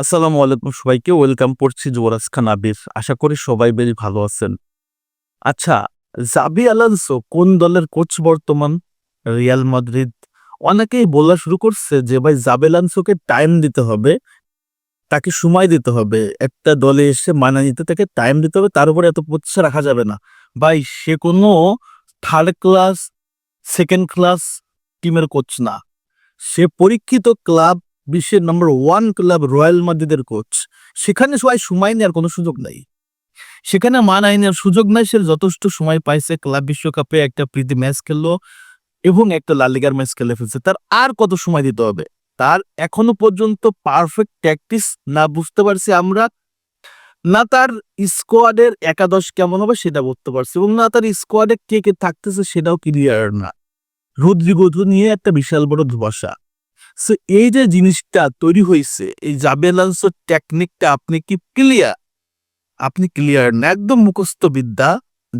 আসসালামু আলাইকুম সবাইকে, ওয়েলকাম করছি যুবরাজ খান আবির। আশা করি সবাই বেশ ভালো আছেন। আচ্ছা জাবি আলানসো কোন দলের কোচ বর্তমান? Real Madrid. অনেকেই বলা শুরু করছে যে ভাই জাবি আলানসোকে টাইম দিতে হবে, তাকে সময় দিতে হবে। একটা দলে এসে মানা নিতে তাকে টাইম দিতে হবে, তার উপরে এত প্রত্যাশা রাখা যাবে না। ভাই, সে কোনো থার্ড ক্লাস সেকেন্ড ক্লাস টিমের কোচ না। সে পরীক্ষিত ক্লাব বিশ্বের নম্বর ওয়ান ক্লাব রয়্যাল মাদ্রিদের কোচ সেখানে সবাই সময় নেওয়ার কোনো সুযোগ নাই। সেখানে মানায় নেওয়ার সুযোগ নাই, সে যথেষ্ট সময় পাইছে ক্লাব বিশ্বকাপে একটা প্রীতি ম্যাচ খেললো এবং একটা লালিগার ম্যাচ খেলে ফেলছে। তার আর কত সময় দিতে হবে? তার এখনও পর্যন্ত পারফেক্ট প্র্যাকটিস না বুঝতে পারছি আমরা। না তার স্কোয়াডের একাদশ কেমন হবে সেটা বুঝতে পারছি এবং না তার স্কোয়াডে কে কে থাকতেছে সেটাও ক্লিয়ার না। রুদ্রিগোধু নিয়ে একটা বিশাল বড় ধোয়াশা। সো এই যে জিনিসটা তৈরি হয়েছে এই জাবেলান্সোর টেকনিকটা আপনি কি ক্লিয়ার আপনি ক্লিয়ার না? একদম মুখস্থ বিদ্যা,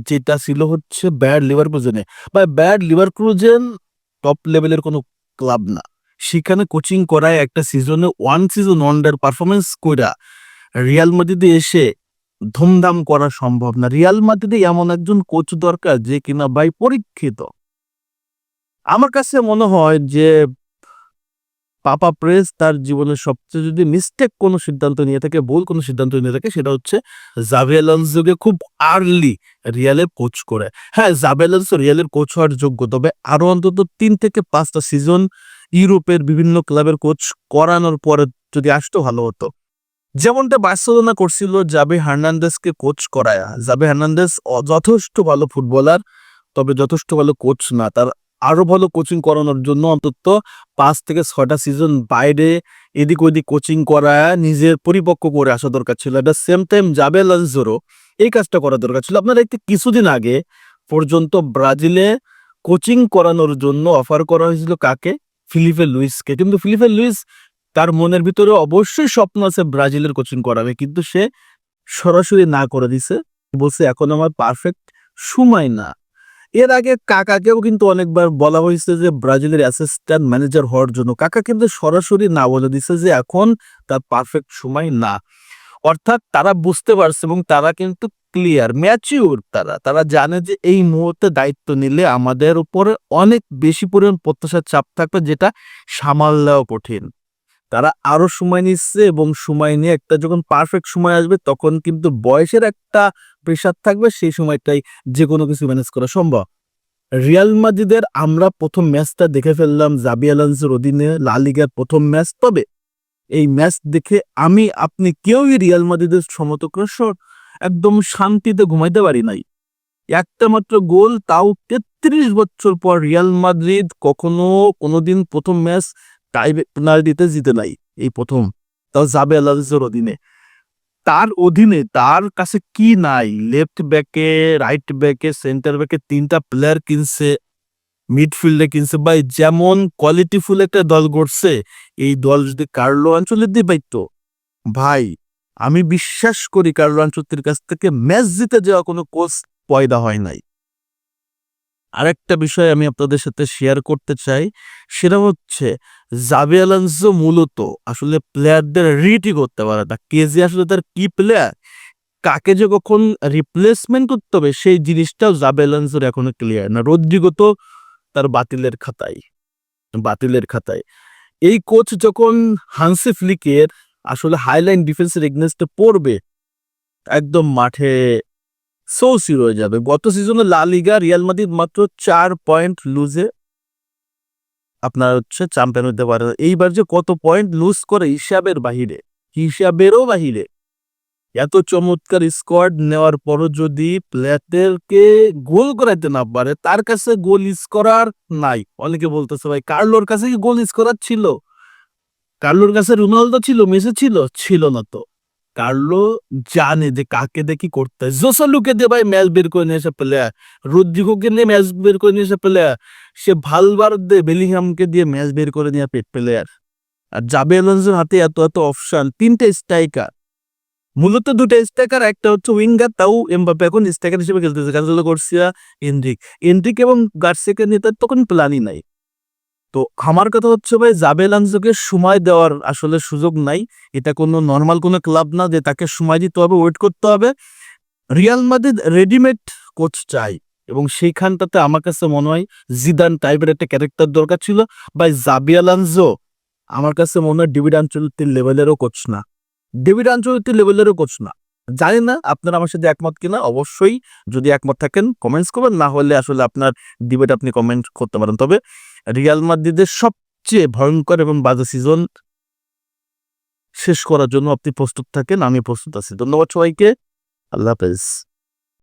যেটা ছিল হচ্ছে ব্যাড লিভার ক্রুজেনে বা ব্যাড লিভার ক্রুজেন টপ লেভেলের কোনো ক্লাব না। সেখানে কোচিং করায় একটা সিজনে ওয়ান সিজন ওয়ান্ডার পারফরমেন্স করা রিয়াল মাদ্রিদে এসে ধুমধাম করা সম্ভব না। রিয়াল মাদ্রিদে এমন একজন কোচ দরকার যে কিনা ভাই পরীক্ষিত। আমার কাছে মনে হয় যে পাপা প্রেস তার জীবনের সবচেয়ে যদি মিস্টেক কোনো সিদ্ধান্ত নিয়ে থাকে, ভুল কোনো সিদ্ধান্ত নিয়ে থাকে, সেটা হচ্ছে জাভেলান্সকে খুব আর্লি রিয়ালের কোচ করে। হ্যাঁ জাভেলান্স রিয়ালের কোচ হওয়ার যোগ্য, তবে আরও অন্তত তিন থেকে পাঁচটা সিজন ইউরোপের বিভিন্ন ক্লাবের কোচ করানোর পরে যদি আসতো ভালো হতো। যেমনটা বার্সেলোনা করছিল জাবে হার্নান্দেসকে কোচ করায়। জাবে হার্নান্দেস যথেষ্ট ভালো ফুটবলার তবে যথেষ্ট ভালো কোচ না। তার আরও ভালো কোচিং করানোর জন্য অন্তত পাঁচ থেকে ছয়টা সিজন বাইরে এদিক ওদিক কোচিং করা নিজের পরিপক্ক করে আসা দরকার ছিল। এটা সেম টাইম জাবে লানজোরও এই কাজটা করা দরকার ছিল। আপনারা একটু কিছুদিন আগে পর্যন্ত ব্রাজিলে কোচিং করানোর জন্য অফার করা হয়েছিল কাকে? ফিলিপে লুইসকে কিন্তু ফিলিপে লুইস তার মনের ভিতরে অবশ্যই স্বপ্ন আছে ব্রাজিলের কোচিং করাবে। কিন্তু সে সরাসরি না করে দিছে। বলছে, এখন আমার পারফেক্ট সময় না। এর আগে কাকাকেও কিন্তু অনেকবার বলা হয়েছে যে ব্রাজিলের অ্যাসিস্ট্যান্ট ম্যানেজার হওয়ার জন্য। কাকা কিন্তু সরাসরি না বলে দিছে যে এখন তার পারফেক্ট সময় না। অর্থাৎ তারা বুঝতে পারছে এবং তারা কিন্তু ক্লিয়ার ম্যাচিউর তারা। তারা জানে যে এই মুহূর্তে দায়িত্ব নিলে আমাদের উপরে অনেক বেশি পরিমাণ প্রত্যাশার চাপ থাকবে যেটা সামাল দেওয়া কঠিন। তারা আরও সময় নিচ্ছে এবং সময় নিয়ে একটা যখন পারফেক্ট সময় আসবে, তখন কিন্তু বয়সের একটা প্রেশার থাকবে, সেই সময়টাই যে কোনো কিছু ম্যানেজ করা সম্ভব। রিয়াল মাদ্রিদের আমরা প্রথম ম্যাচটা দেখে ফেললাম জাবি আলান্সের অধীনে লা লিগার প্রথম ম্যাচ তবে এই ম্যাচ দেখে আমি, আপনি কেউই রিয়াল মাদ্রিদের সমতকরা একদম শান্তিতে ঘুমাইতে পারি নাই। একটা মাত্র গোল, তাও তেত্রিশ বছর পর রিয়াল মাদ্রিদ কখনো কোনোদিন প্রথম ম্যাচ টাই পেনাল্টিতে জিতে নাই এই প্রথম। তাও যাবে আলাদিসের অধীনে। তার অধীনে, তার কাছে কি নাই? লেফট ব্যাকে রাইট ব্যাকে সেন্টার ব্যাকে তিনটা প্লেয়ার কিনছে মিডফিল্ডে কিনছে। ভাই, যেমন কোয়ালিটিফুল একটা দল গড়ছে, এই দল যদি কার্লো অঞ্চলের দিয়ে পাইতো ভাই, আমি বিশ্বাস করি কার্লো আঞ্চলিকের কাছ থেকে ম্যাচ জিতে যাওয়া কোনো কোচ পয়দা হয় নাই। আরেকটা বিষয় আমি আপনাদের সাথে শেয়ার করতে চাই, সেটা হচ্ছে জাবি আলানসো মূলত আসলে প্লেয়ারদের রিটি করতে পারে না। কে যে আসলে তার কি প্লেয়ার কাকে যে কখন রিপ্লেসমেন্ট করতে হবে, সেই জিনিসটাও জাবে আলানসোর এখনও ক্লিয়ার না। রদ্রিগো তো তার বাতিলের খাতায় বাতিলের খাতায়। এই কোচ যখন হানসি ফ্লিকের আসলে হাইলাইন ডিফেন্সের এগনেস্টে পড়বে, একদম মাঠে সৌসির হয়ে যাবে। গত সিজনে লা লিগা রিয়াল মাদ্রিদ মাত্র চার পয়েন্ট লুজে আপনার হচ্ছে চ্যাম্পিয়ন হতে পারে। এইবার যে কত পয়েন্ট লুজ করে হিসাবের বাহিরে, হিসাবেরও বাহিরে, এত চমৎকার স্কোয়াড নেওয়ার পরও যদি প্লেয়ারদেরকে গোল করাইতে না পারে, তার কাছে গোল করার নাই। অনেকে বলতেছে, ভাই, কার্লোর কাছে কি গোল করার ছিল? কার্লোর কাছে রোনালদো ছিল, মেসি ছিল? ছিল না তো। কার্লো জানে যে কাকে দেখি করতে হয়। জোসালুকে দিয়ে ভাই ম্যাচ বের করে নিয়ে এসে প্লেয়ার রুদ্রিগোকে নিয়ে ম্যাচ বের করে নিয়ে এসে প্লেয়ার সে ভালবার দিয়ে বেলিংহামকে দিয়ে ম্যাচ বের করে নিয়ে পেট প্লেয়ার আর। জাবে আলোনসোর হাতে এত এত অপশন, তিনটে স্ট্রাইকার। মূলত দুটো স্ট্রাইকার, একটা হচ্ছে উইঙ্গার, তাও এমবাপে এখন স্ট্রাইকার হিসেবে খেলতেছে। কাজল করছিয়া এন্ড্রিক এন্ড্রিক এবং গার্সিয়াকে নিয়ে তার তখন প্ল্যানই নাই। তো আমার কথা হচ্ছে ভাই, জাবেল আনজোকে সময় দেওয়ার আসলে সুযোগ নাই। এটা কোনো নর্মাল কোনো ক্লাব না যে তাকে সময় দিতে হবে ওয়েট করতে হবে। রিয়াল মাদ্রিদ রেডিমেড কোচ চাই এবং সেইখানটাতে আমার কাছে মনে হয় জিদান টাইপের একটা ক্যারেক্টার দরকার ছিল। বা জাবি আলানজো আমার কাছে মনে হয় ডেভিড আঞ্চলিকের লেভেলেরও কোচ না। ডেভিড আঞ্চলিকের লেভেলেরও কোচ না। জানি না আপনারা আমার সাথে একমত কিনা, অবশ্যই যদি একমত থাকেন কমেন্টস করবেন, না হলে আসলে আপনার ডিবেট আপনি কমেন্ট করতে পারেন। তবে রিয়াল মাদ্রিদের সবচেয়ে ভয়ঙ্কর এবং বাজে সিজন শেষ করার জন্য আপনি প্রস্তুত থাকেন আমি প্রস্তুত আছি। ধন্যবাদ সবাইকে। আল্লাহ হাফেজ।